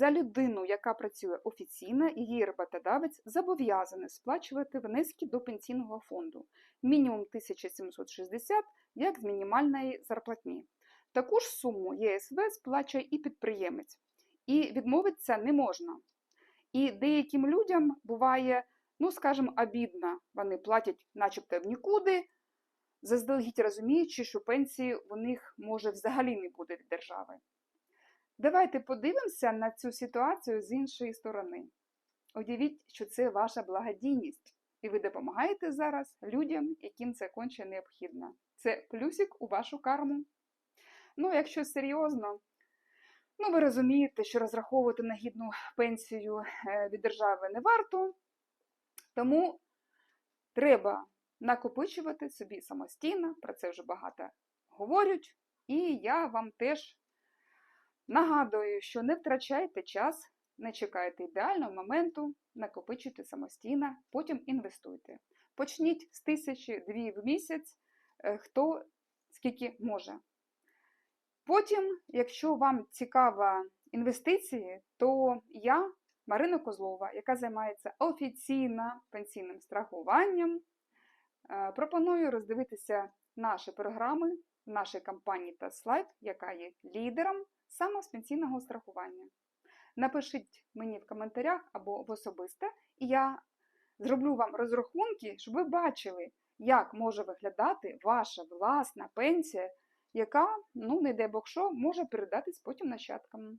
За людину, яка працює офіційно, її роботодавець зобов'язаний сплачувати внески до пенсійного фонду мінімум 1760, як з мінімальної зарплатні. Таку ж суму ЄСВ сплачує і підприємець, і відмовитися не можна. І деяким людям буває, ну скажімо, обідно, вони платять, начебто, в нікуди, заздалегідь розуміючи, що пенсії у них може взагалі не буде від держави. Давайте подивимося на цю ситуацію з іншої сторони. Уявіть, що це ваша благодійність, і ви допомагаєте зараз людям, яким це конче необхідно. Це плюсик у вашу карму. Ну, якщо серйозно, ну ви розумієте, що розраховувати на гідну пенсію е, від держави не варто, тому треба накопичувати собі самостійно, про це вже багато говорять, і я вам теж нагадую, що не втрачайте час, не чекайте ідеального моменту, накопичуйте самостійно, потім інвестуйте. Почніть з тисячі дві в місяць, е, хто скільки може. Потім, якщо вам цікава інвестиції, то я, Марина Козлова, яка займається офіційно пенсійним страхуванням, пропоную роздивитися наші програми в нашій компанії TaskLife, яка є лідером саме з пенсійного страхування. Напишіть мені в коментарях або в особисте, і я зроблю вам розрахунки, щоб ви бачили, як може виглядати ваша власна пенсія, яка, ну, не дай Бог що, може передатись потім нащадкам.